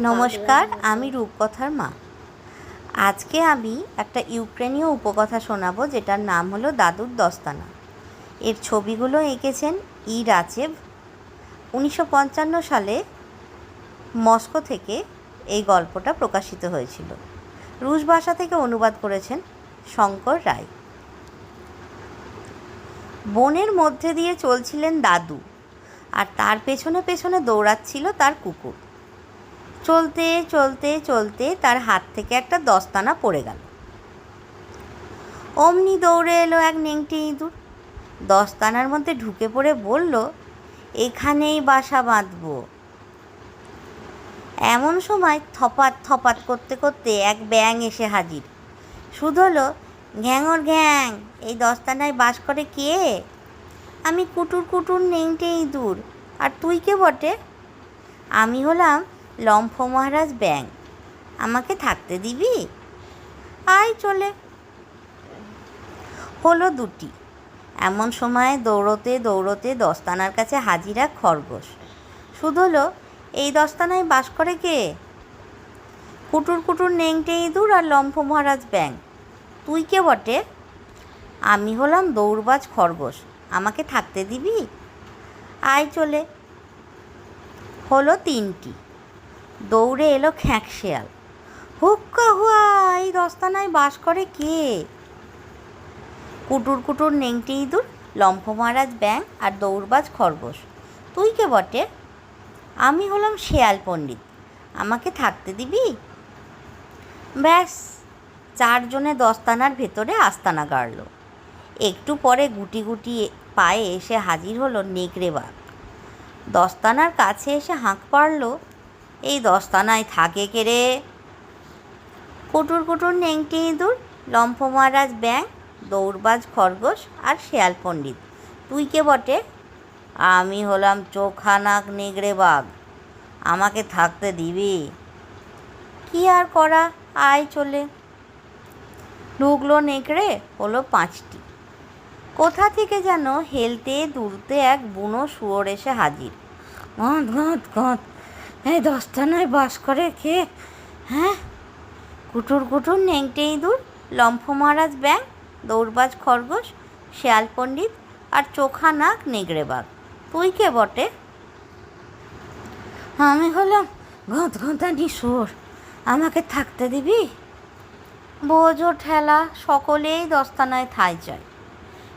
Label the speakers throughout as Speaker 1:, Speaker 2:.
Speaker 1: নমস্কার আমি রূপকথার মা। আজকে আমি একটা ইউক্রেনীয় উপকথা শোনাবো যেটার নাম হলো দাদুর দস্তানা। এর ছবিগুলো এঁকেছেন ই রাচেভ উনিশশো পঞ্চান্ন সালে মস্কো থেকে এই গল্পটা প্রকাশিত হয়েছিল। রুশ ভাষা থেকে অনুবাদ করেছেন শঙ্কর রায়। বনের মধ্যে দিয়ে চলছিলেন দাদু। আর তার পেছনে পেছনে দৌড়াচ্ছিল তার কুকুর। চলতে চলতে চলতে তার হাত থেকে একটা দস্তানা পড়ে গেল। অমনি দৌড়ে এলো এক নেংটে ইঁদুর। দস্তানার মধ্যে ঢুকে পড়ে বলল, এখানেই বাসা বাঁধবো। এমন সময় থপাত থপাত করতে করতে এক ব্যাং এসে হাজির। শুধু হলো ঘ্যাঙর ঘ্যাং এই দস্তানায় বাস করে কে? আমি কুটুর কুটুর নেংটে ইঁদুর, আর তুই কে বটে? আমি হলাম লম্ফ মহারাজ ব্যাং, আমাকে থাকতে দিবি? আয় চলে। হলো দুটি। এমন সময় দৌড়তে দৌড়তে দস্তানার কাছে হাজিরা খরগোশ। শুধু হলো, এই দস্তানায় বাস করে কে? কুটুর কুটুর নেংটে ইঁদুর আর লম্ফ মহারাজ ব্যাং। তুই কে বটে? আমি হলাম দৌড়বাজ খরগোশ, আমাকে থাকতে দিবি? আয় চলে। হলো তিনটি। দৌড়ে এলো খ্যাঁক শেয়াল। হুক্কা হুয়া, এই দস্তানায় বাস করে কে? কুটুর কুটুর, নেংটি ইঁদুর, লম্ফ মহারাজ ব্যাং আর দৌড়বাজ খরগোশ। তুই কে বটে? আমি হলাম শেয়াল পণ্ডিত। আমাকে থাকতে দিবি? ব্যাস, চারজনে দস্তানার ভেতরে আস্তানা গাড়ল। একটু পরে গুটি গুটি পায়ে এসে হাজির হলো নেকড়ে বাঘ দস্তানার কাছে এসে হাঁক পারল এই দস্তানায় থাকে কে রে? কুটুর কুটুর নেংটি ইঁদুর লম্ফ মহারাজ ব্যাং দৌড়বাজ খরগোশ আর শেয়াল পণ্ডিত। তুই কে বটে? আমি হলাম চোখানাক নেগড়ে বাঘ। আমাকে থাকতে দিবি। কি আর করা? আয় চলে। ঢুকলো নেকড়ে, হলো পাঁচটি। কোথা থেকে যেন হেলতে দুলতে এক বুনো শুয়োর এসে হাজির। গঁত গঁত গঁত এই দস্তানায় বাস করে কে? হ্যাঁ? কুটুর কুটুর নেংটে ইঁদুর লম্ফ মহারাজ ব্যাং, দৌড়বাজ খরগোশ, শেয়াল পণ্ডিত আর চোখা নাক নেগড়ে বাঘ। তুই কে বটে? আমি হলাম গঁত গঁতানি সুর। আমাকে থাকতে দিবি? বোঝো ঠেলা, সকলেই দস্তানায় ঠাই চায়।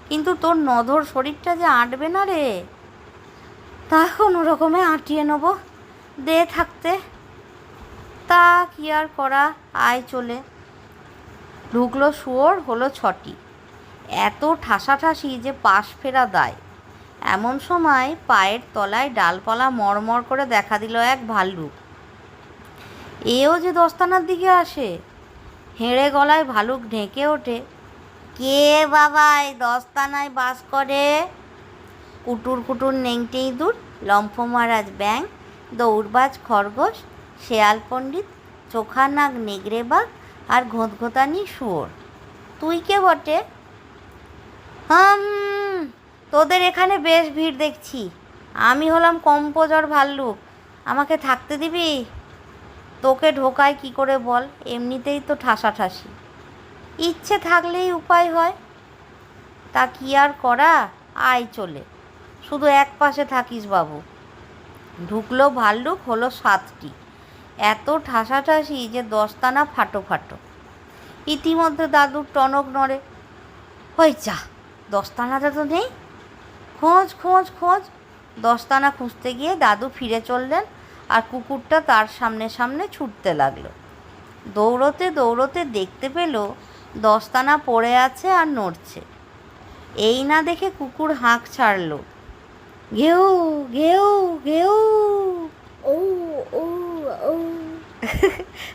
Speaker 1: কিন্তু তোর নধর শরীরটা যে আঁটবে না রে? তা কোনো রকমে আঁটিয়ে নেব। দে থাকতে। তা কি আর করা? আয় চলে। ঢুকলো শুয়োর হলো ছটি। এত ঠাসাঠাসি যে পাশ ফেরা দায়। এমন সময় পায়ের তলায় ডালপালা মরমর করে দেখা দিল এক ভাল্লুক। এও যে দস্তানার দিকে আসে। হেঁড়ে গলায় ভালুক ঢেকে ওঠে। কে বাবা এই দস্তানায় বাস করে? কুটুর কুটুর নেংটে ইঁদুর লম্ফ মহারাজ ব্যাং দৌড়বাজ, খরগোশ, শেয়াল পণ্ডিত চোখা নাগ নেগড়ে আর ঘোঁতঘোঁতানি শুয়োর। তুই কে বটে? হাম, তোদের এখানে বেশ ভিড় দেখছি। আমি হলাম কম্পোজর ভাল্লুক আমাকে থাকতে দিবি? তোকে ঢোকায় কি করে বল? এমনিতেই তো ঠাসাঠাসি। ইচ্ছে থাকলেই উপায় হয়। তা কি আর করা? আয় চলে। শুধু এক পাশে থাকিস বাবু। ঢুকলো ভাল্লুক, হলো সাতটি। এত ঠাসাঠাসি যে দস্তানা ফাটো ফাটো। ইতিমধ্যে দাদুর টনক নড়ে। ওই যা দস্তানাটা তো নেই। খোঁজ খোঁজ খোঁজ। দস্তানা খুঁজতে গিয়ে দাদু ফিরে চললেন আর কুকুরটা তার সামনে সামনে ছুটতে লাগল। দৌড়তে দৌড়তে দেখতে পেল দস্তানা পড়ে আছে আর নড়ছে। এই না দেখে কুকুর হাঁক ছাড়লো। ঘেউ ঘেউ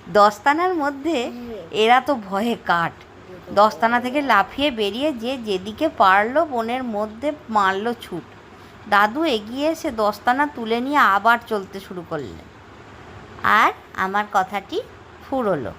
Speaker 1: দস্তানার মধ্যে এরা তো ভয়ে কাঠ। দস্তানা থেকে লাফিয়ে বেরিয়ে যে যেদিকে পারল বনের মধ্যে মারলো ছুট। দাদু এগিয়ে এসে দস্তানা তুলে নিয়ে আবার চলতে শুরু করলেন। আর আমার কথাটি ফুরলো।